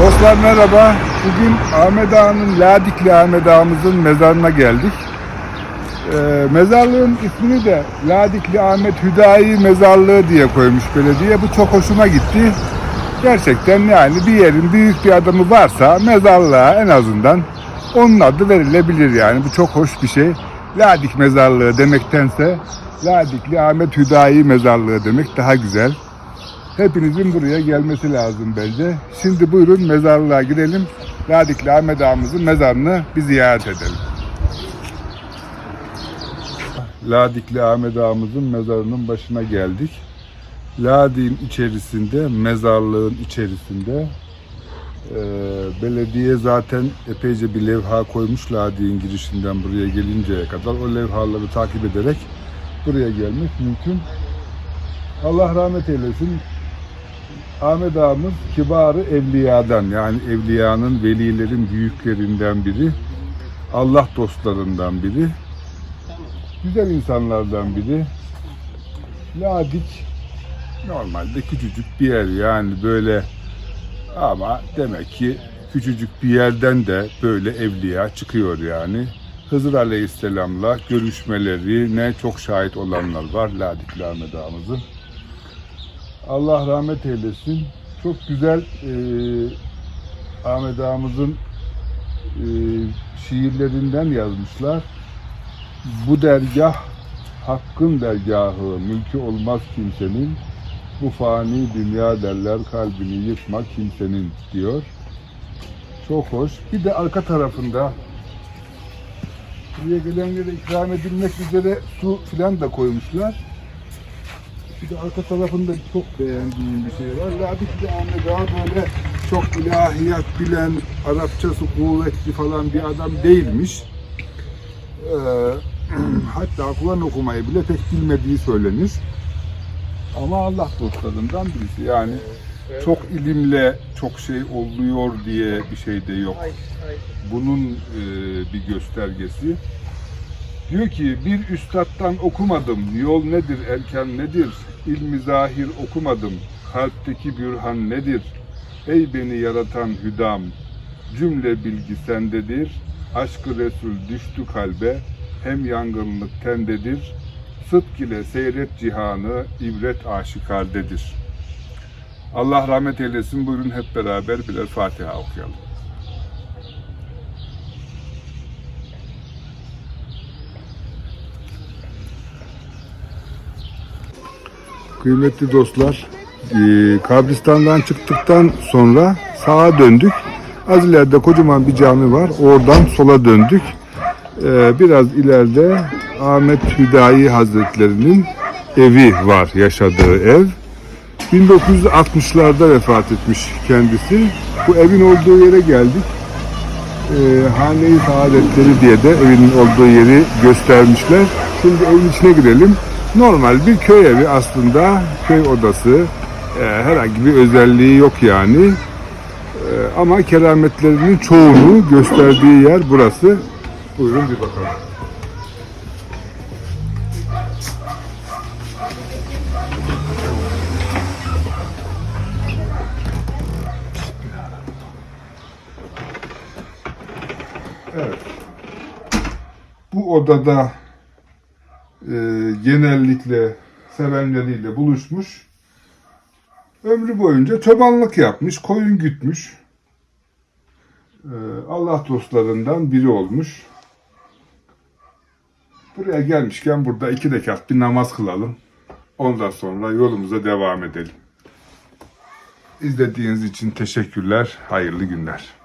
Dostlar merhaba. Bugün Ahmet Ağa'nın Ladikli Ahmet Ağa'mızın mezarına geldik. Ee, mezarlığın ismini de Ladikli Ahmet Hüdayi Mezarlığı diye koymuş belediye. Bu çok hoşuma gitti. Gerçekten yani bir yerin büyük bir adamı varsa mezarlığa en azından onun adı verilebilir yani. Bu çok hoş bir şey. Ladik Mezarlığı demektense Ladikli Ahmet Hüdayi Mezarlığı demek daha güzel. Hepinizin buraya gelmesi lazım bence. Şimdi buyurun mezarlığa gidelim. Ladikli Ahmet Ağamızın mezarını bir ziyaret edelim. Ladikli Ahmet Ağamızın mezarının başına geldik. Ladik'in içerisinde, mezarlığın içerisinde eee, belediye zaten epeyce bir levha koymuş Ladik'in girişinden buraya gelinceye kadar. O levhaları takip ederek buraya gelmek mümkün. Allah rahmet eylesin. Ahmet ağamız kibarı evliyadan yani evliyanın, velilerin büyüklerinden biri. Allah dostlarından biri. Güzel insanlardan biri. Ladik normalde küçücük bir yer yani böyle ama demek ki küçücük bir yerden de böyle evliya çıkıyor yani. Hızır Aleyhisselam'la görüşmelerine çok şahit olanlar var Ladikli Ahmet ağamızın. Allah rahmet eylesin. Çok güzel e, Ahmet ağamızın e, şiirlerinden yazmışlar. Bu dergah hakkın dergahı, mülkü olmaz kimsenin. Bu fani dünya derler kalbini yıkmak kimsenin diyor. Çok hoş. Bir de arka tarafında buraya gelenlere ikram edilmek üzere su filan da koymuşlar. Bir de arka tarafında çok beğendiğim bir şey var. Bir Ahmet Ağa böyle çok ilahiyat bilen, Arapçası kuvvetli falan bir adam değilmiş. Ee, hatta Kur'an okumayı bile pek bilmediği söylenir. Ama Allah dostlarından birisi. Yani çok ilimle çok şey oluyor diye bir şey de yok. Bunun e, bir göstergesi. Diyor ki bir üstattan okumadım. Yol nedir, erken nedir? İlmi zahir okumadım. Kalpteki bürhan nedir? Ey beni yaratan hüdam. Cümle bilgi sendedir. Aşkı Resul düştü kalbe. Hem yangınlık tendedir. Sıdk ile seyret cihanı. ibret aşikardedir. Allah rahmet eylesin. Buyurun hep beraber birer Fatiha okuyalım. Kıymetli dostlar, e, kabristandan çıktıktan sonra sağa döndük. Az ileride kocaman bir cami var. Oradan sola döndük. E, Biraz ileride Ahmet Hüdayi Hazretleri'nin evi var, yaşadığı ev. 1960'larda vefat etmiş kendisi. Bu evin olduğu yere geldik. E, Hane-i Saadetleri diye de evinin olduğu yeri göstermişler. Şimdi evin içine girelim. Normal bir köy evi aslında, köy odası. E, herhangi bir özelliği yok yani. E, ama kerametlerinin çoğunu gösterdiği yer burası. Buyurun bir bakalım. Evet. Bu odada genellikle sevenleriyle buluşmuş. Ömrü boyunca çobanlık yapmış, koyun gütmüş. E, Allah dostlarından biri olmuş. Buraya gelmişken burada iki rekat bir namaz kılalım. Ondan sonra yolumuza devam edelim. İzlediğiniz için teşekkürler. Hayırlı günler.